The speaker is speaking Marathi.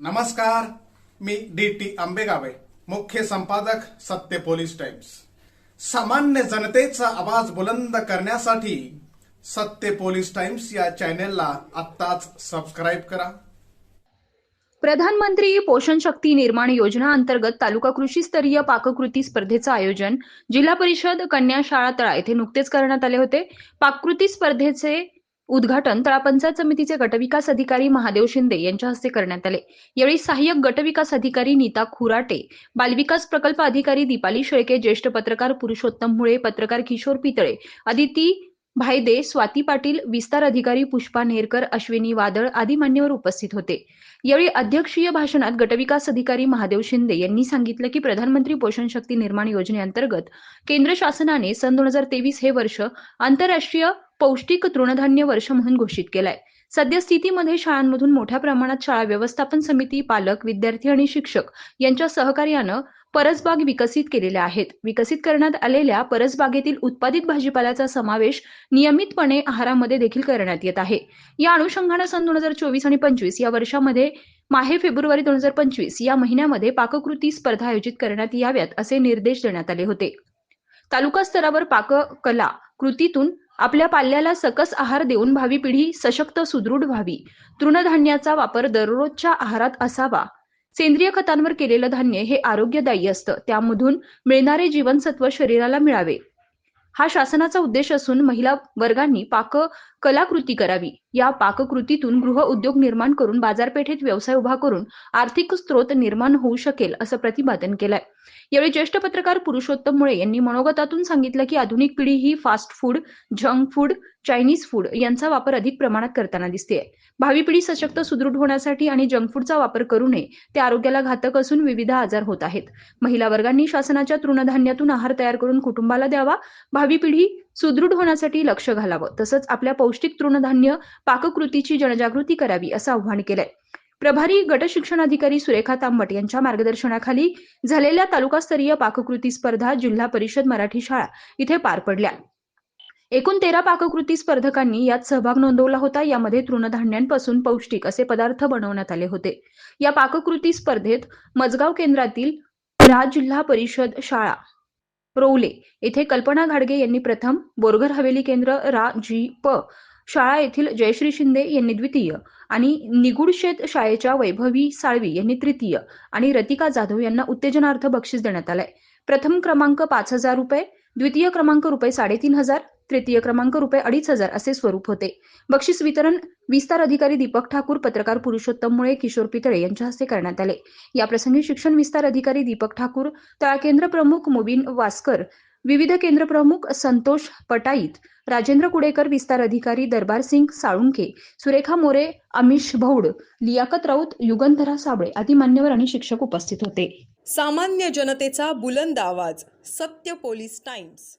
नमस्कार मी डी टी आंबेगावे मुख्य संपादक सत्य पोलीस टाइम्स. सामान्य जनतेचा आवाज बुलंद करण्यासाठी सत्य पोलीस टाइम्स या चॅनेलला आत्ताच सबस्क्राईब करा. प्रधानमंत्री पोषण शक्ती निर्माण योजना अंतर्गत तालुका कृषी स्तरीय पाककृती स्पर्धेचं आयोजन जिल्हा परिषद कन्या शाळा तळा येथे नुकतेच करण्यात आले होते. पाककृती स्पर्धेचे उद्घाटन तळा पंचायत समितीचे गटविकास अधिकारी महादेव शिंदे यांच्या हस्ते करण्यात आले. यावेळी सहाय्यक गटविकास अधिकारी नीता खुराटे बालविकास प्रकल्प अधिकारी दीपाली शेळके ज्येष्ठ पत्रकार पुरुषोत्तम मुळे पत्रकार किशोर पितळे अदिती भायदे स्वाती पाटील विस्तार अधिकारी पुष्पा नेरकर अश्विनी वादळ आदी मान्यवर उपस्थित होते. यावेळी अध्यक्षीय भाषणात गटविकास अधिकारी महादेव शिंदे यांनी सांगितलं की प्रधानमंत्री पोषण शक्ती निर्माण योजनेअंतर्गत केंद्र शासनाने सन दोन हजार तेवीस हे वर्ष आंतरराष्ट्रीय पौष्टिक तृणधान्य वर्ष म्हणून घोषित केलाय. सद्यस्थितीमध्ये शाळांमधून मोठ्या प्रमाणात शाळा व्यवस्थापन समिती पालक विद्यार्थी आणि शिक्षक यांच्या सहकार्यानं परसबाग विकसित केलेल्या आहेत. विकसित करण्यात आलेल्या परसबागेतील उत्पादित भाजीपाल्याचा समावेश नियमितपणे आहारामध्ये देखील करण्यात येत आहे. या अनुषंगानं सन दोन हजार चोवीस आणि पंचवीस या वर्षामध्ये माहे फेब्रुवारी दोन हजार पंचवीस या महिन्यामध्ये पाककृती स्पर्धा आयोजित करण्यात याव्यात असे निर्देश देण्यात आले होते. तालुका स्तरावर पाककला कृतीतून आपल्या पाल्याला सकस आहार देऊन भावी पिढी सशक्त सुदृढ व्हावी. तृणधान्याचा वापर दररोजच्या आहारात असावा. सेंद्रिय खतांवर केलेलं धान्य हे आरोग्यदायी असतं. त्यामधून मिळणारे जीवनसत्व शरीराला मिळावे. हा शासनाचा उद्देश असून महिला वर्गांनी पाक कलाकृती करावी. या पाककृतीतून गृह उद्योग निर्माण करून बाजारपेठेत व्यवसाय उभा करून आर्थिक स्रोत निर्माण होऊ शकेल असं प्रतिपादन केलंय. यावेळी ज्येष्ठ पत्रकार पुरुषोत्तम मुळे यांनी मनोगतातून सांगितलं की आधुनिक पिढी ही fast food junk food Chinese food यांचा वापर अधिक प्रमाणात करताना दिसते भावी पिढी सशक्त सुदृढ होण्यासाठी आणि जंक फूडचा वापर करू नये ते आरोग्याला घातक असून विविध आजार होत आहेत. महिला वर्गांनी शासनाच्या तृणधान्यातून आहार तयार करून कुटुंबाला द्यावा. भावी पिढी सुदृढ होण्यासाठी लक्ष घालावं. तसंच आपल्या पौष्टिक तृणधान्य पाककृतीची जनजागृती करावी असं आव्हान केलंय. प्रभारी गट शिक्षणाधिकारी सुरेखा तांबट यांच्या मार्गदर्शनाखाली झालेल्या तालुकास्तरीय पाककृती स्पर्धा जिल्हा परिषद मराठी शाळा इथे पार पडल्या. एकूण तेरा पाककृती स्पर्धकांनी यात सहभाग नोंदवला होता. यामध्ये तृणधान्यांपासून पौष्टिक असे पदार्थ बनवण्यात आले होते. या पाककृती स्पर्धेत मजगाव केंद्रातील राज जिल्हा परिषद शाळा रोवले. येथे कल्पना घाडगे यांनी प्रथम बोरघर हवेली केंद्र रा. जी. प. शाळा येथील जयश्री शिंदे यांनी द्वितीय आणि निगुडशेत शाळेच्या वैभवी साळवी यांनी तृतीय आणि रतिका जाधव यांना उत्तेजनार्थ बक्षीस देण्यात आलंय. प्रथम क्रमांक पाच हजार रुपये द्वितीय क्रमांक रुपये साडेतीन हजार तृतीय क्रमांक रुपये अडीच हजार असे स्वरूप होते. बक्षीस वितरण विस्तार अधिकारी दीपक ठाकूर पत्रकार पुरुषोत्तम मुळे किशोर पितळे यांच्या हस्ते करण्यात आले. याप्रसंगी शिक्षण विस्तार अधिकारी दीपक ठाकूर तळा केंद्र प्रमुख मुबीन वास्कर विविध केंद्र प्रमुख संतोष पटाईत राजेंद्र कुडेकर विस्तार अधिकारी दरबार सिंग साळुंखे सुरेखा मोरे अमिश भौड लियाकत राऊत युगंधरा साबळे आदी मान्यवर आणि शिक्षक उपस्थित होते. सामान्य जनतेचा बुलंद आवाज सत्य पोलीस टाइम्स.